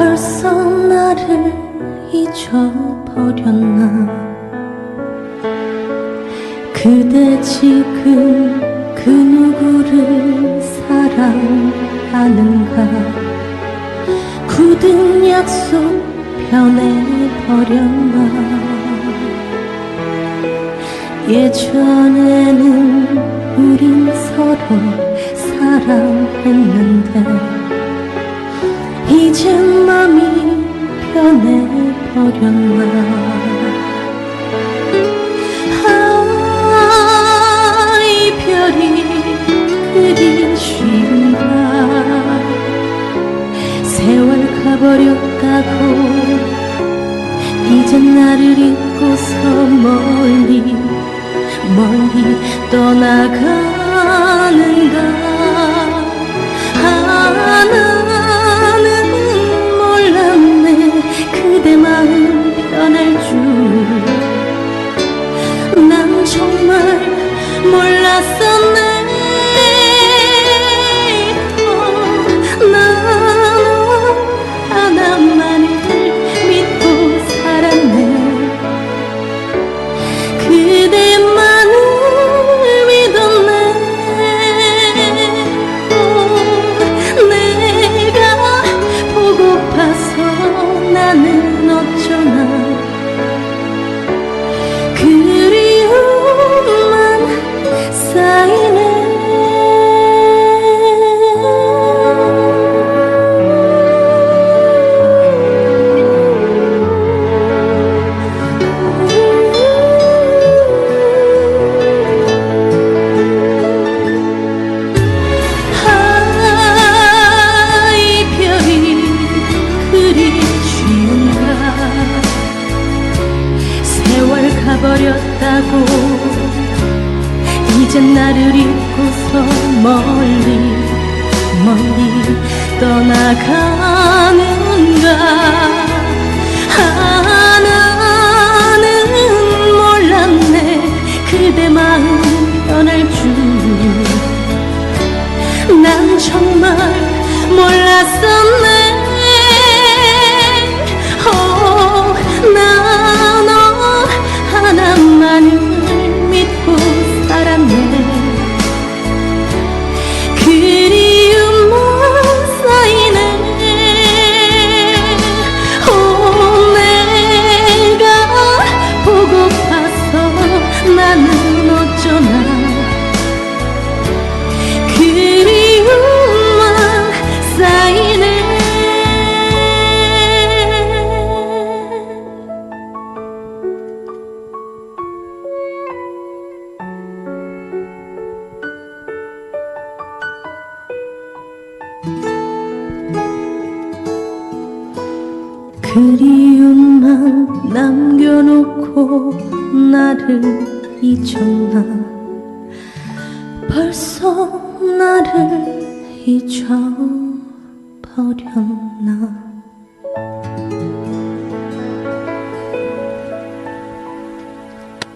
벌써 나를 잊어버렸나? 그대 지금 그 누구를 사랑하는가? 굳은 약속 변해버렸나? 예전에는 우린 서로 사랑했는데 이젠 맘이 변해버렸나. 아, 이별이 그리 쉬운가 세월 가버렸다고 이젠 나를 잊고서 멀리 멀리 떠나가 몰랐었네 가버렸다고. 이젠 나를 잊고서 멀리 멀리 떠나가는가. 아, 나는 몰랐네. 그대 마음 변할 줄난 정말 몰랐었네 그리움만 남겨놓고 나를 잊었나. 벌써 나를 잊어버렸나